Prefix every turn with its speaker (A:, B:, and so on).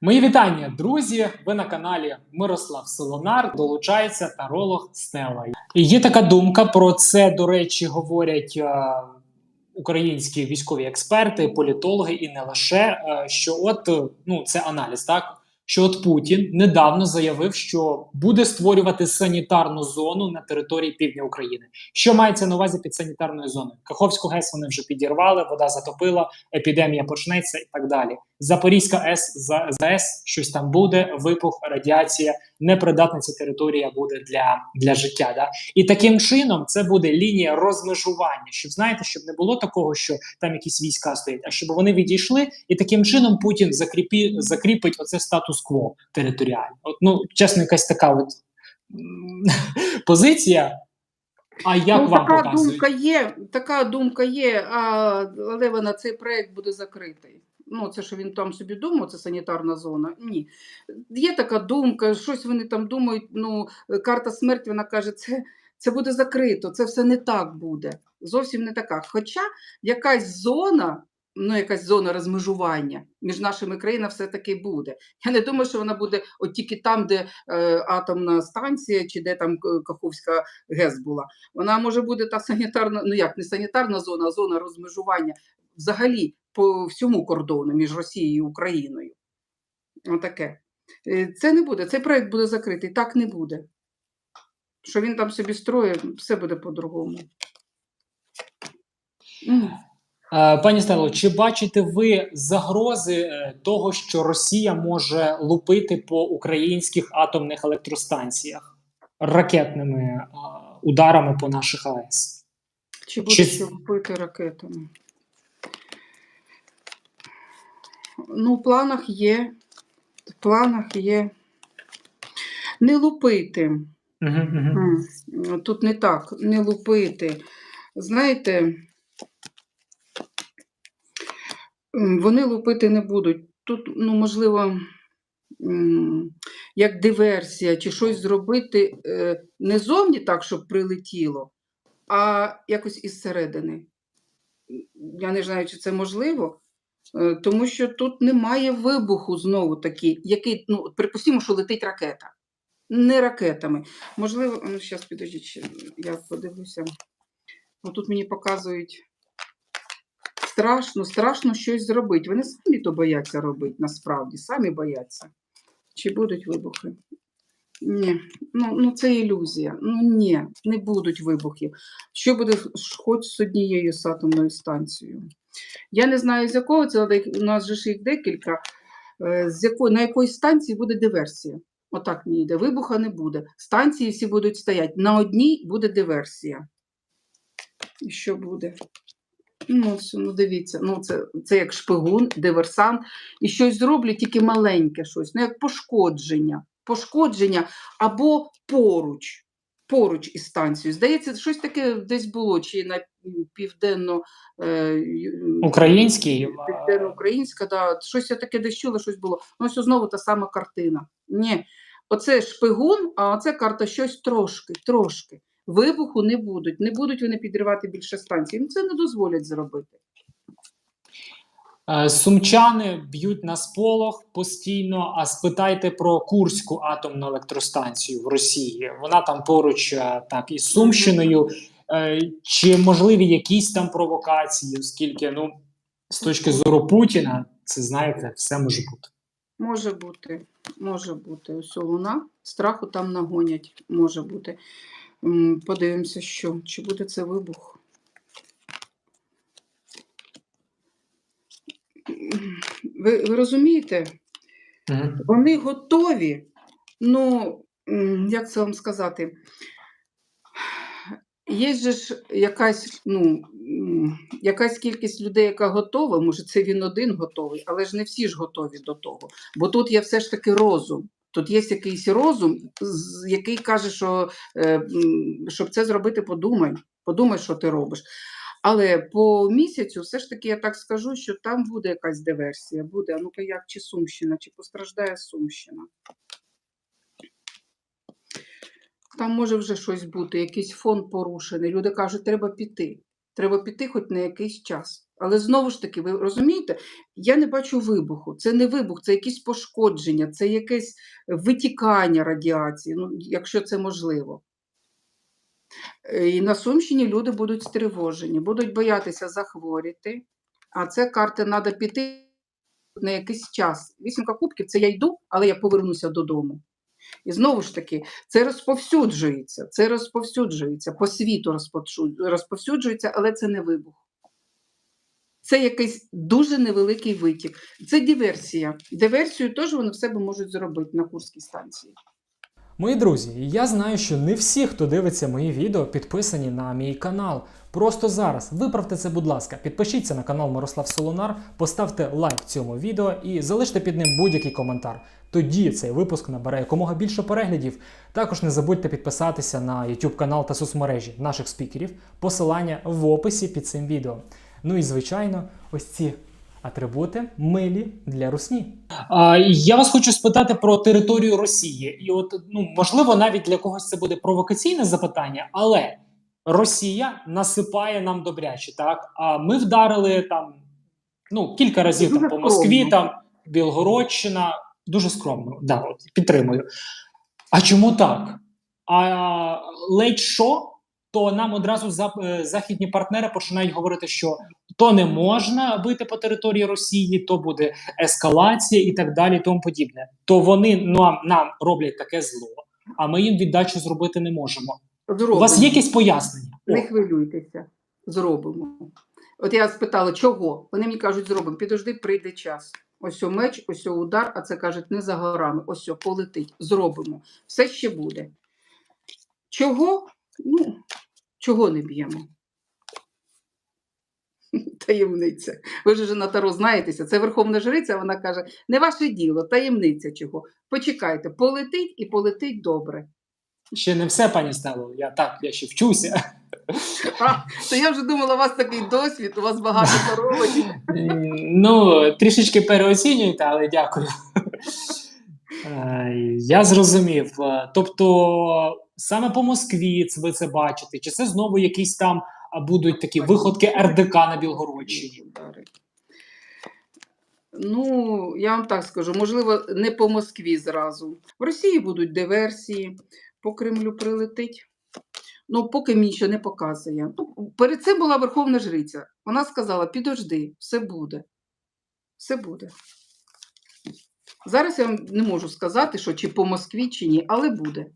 A: Мої вітання, друзі! Ви на каналі Мирослав Солонар. Долучається таролог Стела. І Є така думка про це. До речі, говорять е, українські військові експерти, політологи і не лише е, що, от е, ну це аналіз, так що от Путін недавно заявив, що буде створювати санітарну зону на території півдня України. Що мається на увазі під санітарною зоною? Каховську ГЕС вони вже підірвали, вода затопила, епідемія почнеться і так далі. Запорізька АЕС за ЗАЕС, щось там буде, вибух, радіація, непридатна ця територія буде для, для життя. Да? І таким чином це буде лінія розмежування. Щоб знаєте, щоб не було такого, що там якісь війська стоять, а щоб вони відійшли, і таким чином Путін закріпі, закріпить оце статус-кво територіально. От, ну, чесно, якась така от позиція. А як
B: ну,
A: вам
B: така
A: показують?
B: думка є, така думка є, а, але вона цей проект буде закритий. Ну, це що він там собі думав, це санітарна зона. Ні. Є така думка, щось вони там думають. Ну, карта смерті, вона каже, це, це буде закрито, це все не так буде. Зовсім не така. Хоча якась зона, ну якась зона розмежування між нашими країнами все-таки буде. Я не думаю, що вона буде от тільки там, де е, атомна станція, чи де там Каховська ГЕС була. Вона може бути та санітарна, ну як не санітарна зона, а зона розмежування взагалі по всьому кордону між Росією і Україною. Отаке. Е, Це не буде, цей проект буде закритий, так не буде. Що він там собі строїть, все буде по-другому.
A: Е, Пані Стело, чи бачите ви загрози е, того, що Росія може лупити по українських атомних електростанціях ракетними ударами по наших АЕС?
B: Чи буде
A: Чи-
B: вбити ракетами? Ну, в планах є. В планах є. Не лупити.
A: Угу, угу.
B: Тут не так, не лупити. Знаєте, вони лупити не будуть. Тут, ну, можливо, як диверсія, чи щось зробити е, не зовні так, щоб прилетіло, а якось із середини. Я не знаю, чи це можливо. Е, Тому що тут немає вибуху знову таки, який, ну, припустимо, що летить ракета. Не ракетами. Можливо, ну зараз підождіть, я подивлюся. Ну, тут мені показують страшно, страшно щось зробити. Вони самі то бояться робити, насправді, самі бояться. Чи будуть вибухи? Ні, ну, ну це ілюзія. Ну ні, не будуть вибухів. Що буде хоч з однією з атомною станцією? Я не знаю, з якого це, але у нас же ж їх декілька. Е, З якої, на якої станції буде диверсія? Отак мені йде. Вибуха не буде. Станції всі будуть стояти. На одній буде диверсія. І що буде? Ну, все, ну дивіться, ну це, це як шпигун, диверсант, і щось зроблять, тільки маленьке щось, ну як пошкодження. Пошкодження або поруч, поруч із станцією. Здається, щось таке десь було, чи на південно е,
A: е,
B: південноукраїнська, да, щось я таке десь чула, щось було. Ну, ось знову та сама картина. Ні, оце шпигун, а оце карта щось трошки, трошки. Вибуху не будуть, не будуть вони підривати більше станцій. Ну, це не дозволять зробити.
A: Е, Сумчани б'ють на сполох постійно. А спитайте про Курську атомну електростанцію в Росії. Вона там поруч е, так із Сумщиною. Е, Чи можливі якісь там провокації, оскільки ну з точки зору Путіна, це знаєте, все може бути.
B: Може бути, може бути. Ось луна, страху там нагонять, може бути. Подивимося, що, чи буде це вибух. Ви, ви розумієте?
A: Мгм.
B: Вони готові. Ну, як це вам сказати? Є ж якась, ну, якась кількість людей, яка готова, може, це він один готовий, але ж не всі ж готові до того. Бо тут є все ж таки розум. Тут є якийсь розум, який каже, що е, щоб це зробити, подумай. Подумай, що ти робиш. Але по місяцю, все ж таки, я так скажу, що там буде якась диверсія. Буде, а ну-ка, як чи Сумщина, чи постраждає Сумщина. Там може вже щось бути, якийсь фон порушений. Люди кажуть, треба піти. Треба піти хоч на якийсь час. Але знову ж таки, ви розумієте, я не бачу вибуху. Це не вибух, це якісь пошкодження, це якесь витікання радіації, ну, якщо це можливо. Е, І на Сумщині люди будуть стривожені, будуть боятися захворіти, а це карти треба піти на якийсь час. Вісімка кубків це я йду, але я повернуся додому. І знову ж таки, це розповсюджується, це розповсюджується, по світу розповсюджується, але це не вибух. Це якийсь дуже невеликий витік. Це диверсія. Диверсію теж вони в себе можуть зробити на Курській станції.
C: Мої друзі, я знаю, що не всі, хто дивиться мої відео, підписані на мій канал. Просто зараз виправте це, будь ласка, підпишіться на канал Мирослав Солонар, поставте лайк цьому відео і залиште під ним будь-який коментар. Тоді цей випуск набере якомога більше переглядів. Також не забудьте підписатися на YouTube канал та соцмережі наших спікерів. Посилання в описі під цим відео. Ну і звичайно, ось ці атрибути милі для русні.
A: А, я вас хочу спитати про територію Росії. І от, ну, можливо, навіть для когось це буде провокаційне запитання, але Росія насипає нам добряче, так? А ми вдарили там ну, кілька разів там, по Москві,
B: скромно.
A: там Білгородщина. Дуже скромно, да, от, підтримую. А чому так? А ледь що, то нам одразу за, е, західні партнери починають говорити, що то не можна бити по території Росії, то буде ескалація і так далі, і тому подібне. То вони нам, нам роблять таке зло, а ми їм віддачу зробити не можемо.
B: Зробимо.
A: У вас є якісь пояснення?
B: Не хвилюйтеся, зробимо. От я спитала, чого? Вони мені кажуть, зробимо. Підожди, прийде час. Ось о меч, ось о удар, а це кажуть не за горами. Ось о, полетить. Зробимо. Все ще буде. Чого? Ну, чого не б'ємо? Таємниця. Ви ж вже на Таро знаєтеся. Це Верховна Жриця, вона каже, не ваше діло, таємниця чого. Почекайте, полетить і полетить добре.
A: ще не все, пані Стело. Я так, я ще вчуся.
B: А, то я вже думала, у вас такий досвід, у вас багато тарологів.
A: Ну, трішечки переоцінюєте, але дякую. Е, Я зрозумів. Е, Тобто, саме по Москві ви це бачите, чи це знову якісь там будуть такі виходки РДК на Білгородщині?
B: Ну, я вам так скажу, можливо, не по Москві зразу. В Росії будуть диверсії, по Кремлю прилетить. Ну, поки мені ще не показує. Ну, перед цим була Верховна Жриця. Вона сказала: підожди, все буде. Все буде. Зараз я вам не можу сказати, що чи по Москві, чи ні, але буде.